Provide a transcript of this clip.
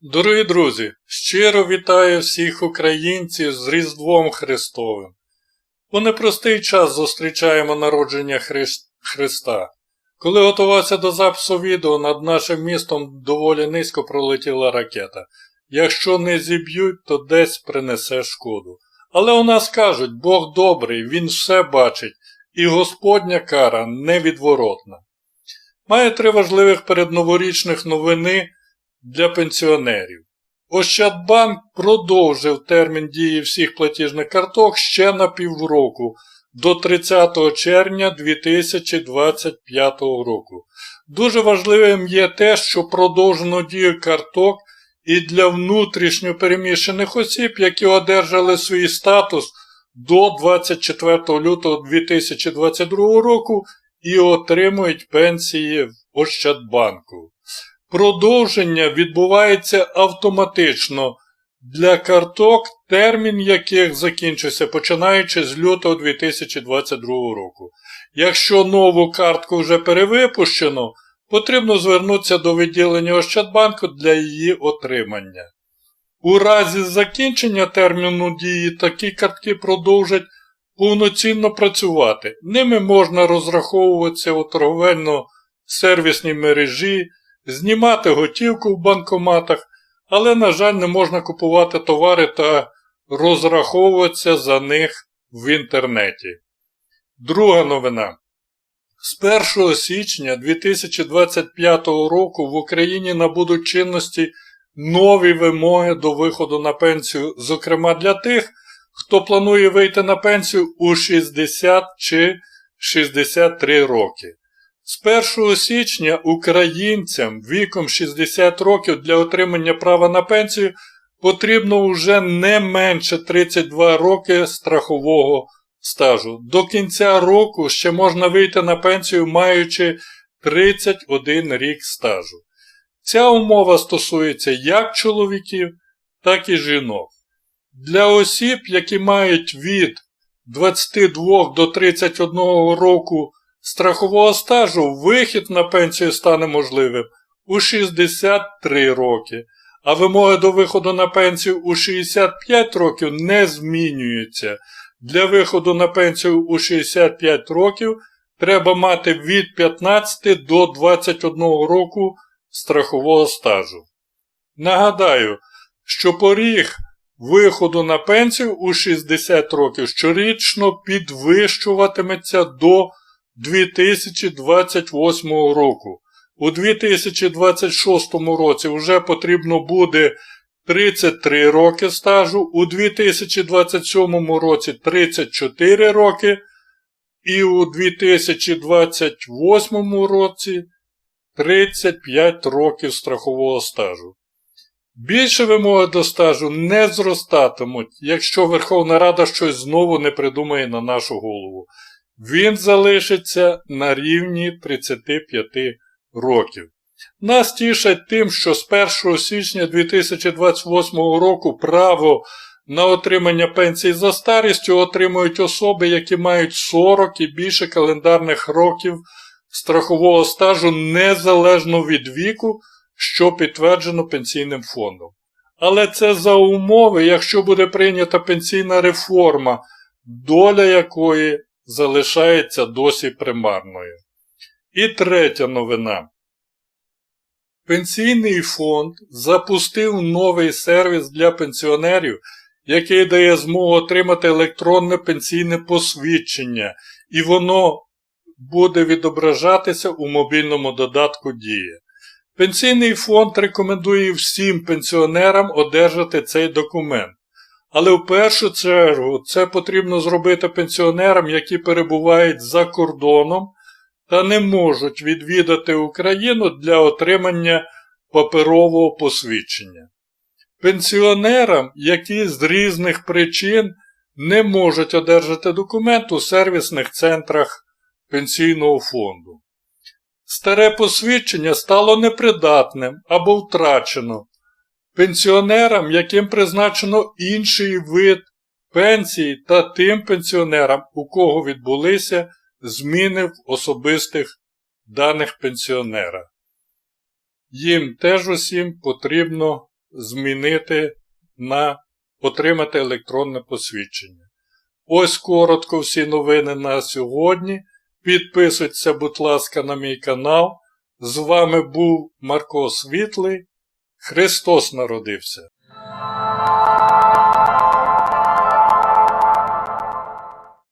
Дорогі друзі, щиро вітаю всіх українців з Різдвом Христовим. У непростий час зустрічаємо народження Хрис- Христа. Коли готувався до запису відео, над нашим містом доволі низько пролетіла ракета. Якщо не зіб'ють, то десь принесе шкоду. Але у нас кажуть, Бог добрий, Він все бачить, і Господня кара невідворотна. Маю три важливих передноворічних новини для пенсіонерів. Ощадбанк продовжив термін дії всіх платіжних карток ще на півроку до 30 червня 2025 року. Дуже важливим є те, що продовжено дію карток і для внутрішньо переміщених осіб, які одержали свій статус до 24 лютого 2022 року і отримують пенсії в Ощадбанку. Продовження відбувається автоматично для карток, термін яких закінчився починаючи з лютого 2022 року. Якщо нову картку вже перевипущено, потрібно звернутися до відділення Ощадбанку для її отримання. У разі закінчення терміну дії такі картки продовжать повноцінно працювати. Ними можна розраховуватися у торговельно-сервісній мережі, знімати готівку в банкоматах, але, на жаль, не можна купувати товари та розраховуватися за них в інтернеті. Друга новина. З 1 січня 2025 року в Україні набудуть чинності нові вимоги до виходу на пенсію, зокрема для тих, хто планує вийти на пенсію у 60 чи 63 роки. З 1 січня українцям віком 60 років для отримання права на пенсію потрібно вже не менше 32 роки страхового стажу. До кінця року ще можна вийти на пенсію, маючи 31 рік стажу. Ця умова стосується як чоловіків, так і жінок. Для осіб, які мають від 22 до 31 року страхового стажу, вихід на пенсію стане можливим у 63 роки, а вимоги до виходу на пенсію у 65 років не змінюються. Для виходу на пенсію у 65 років треба мати від 15 до 21 року страхового стажу. Нагадаю, що поріг виходу на пенсію у 60 років щорічно підвищуватиметься до 2028 року. У 2026 році вже потрібно буде 33 роки стажу, у 2027 році 34 роки, і у 2028 році 35 років страхового стажу. Більше вимоги до стажу не зростатимуть, якщо Верховна Рада щось знову не придумає на нашу голову. Він залишиться на рівні 35 років. Нас тішать тим, що з 1 січня 2028 року право на отримання пенсії за старістю отримують особи, які мають 40 і більше календарних років страхового стажу незалежно від віку, що підтверджено пенсійним фондом. Але це за умови, якщо буде прийнята пенсійна реформа, доля якої залишається досі примарною. І третя новина. Пенсійний фонд запустив новий сервіс для пенсіонерів, який дає змогу отримати електронне пенсійне посвідчення, і воно буде відображатися у мобільному додатку Дія. Пенсійний фонд рекомендує всім пенсіонерам одержати цей документ. Але в першу чергу це потрібно зробити пенсіонерам, які перебувають за кордоном та не можуть відвідати Україну для отримання паперового посвідчення. Пенсіонерам, які з різних причин не можуть одержати документ у сервісних центрах пенсійного фонду. Старе посвідчення стало непридатним або втрачено. Пенсіонерам, яким призначено інший вид пенсії, та тим пенсіонерам, у кого відбулися зміни в особистих даних пенсіонера. Їм теж усім потрібно змінити на отримати електронне посвідчення. Ось коротко всі новини на сьогодні. Підписуйтеся, будь ласка, на мій канал. З вами був Марко Світлий. Христос народився!